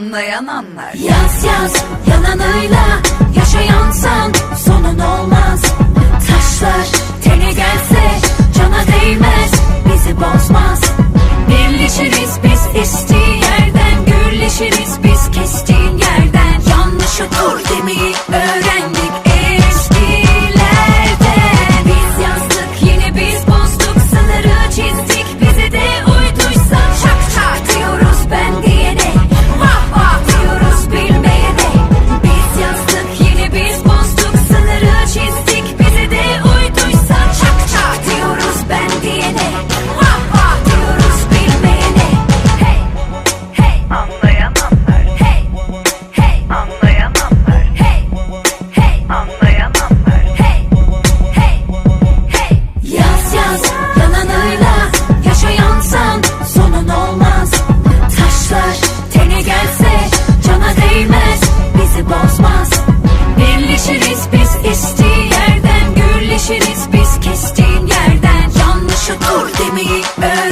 anlayan anlar. Yaz yaz yalanıyla yaşayansan sonun olmaz. Taşlar tene gelse cana değmez bizi bozmaz. Birleşiriz biz isteyen yerden gürleşiriz biz kestiğin yerden. Yanlışı dur demeyi öğren. me.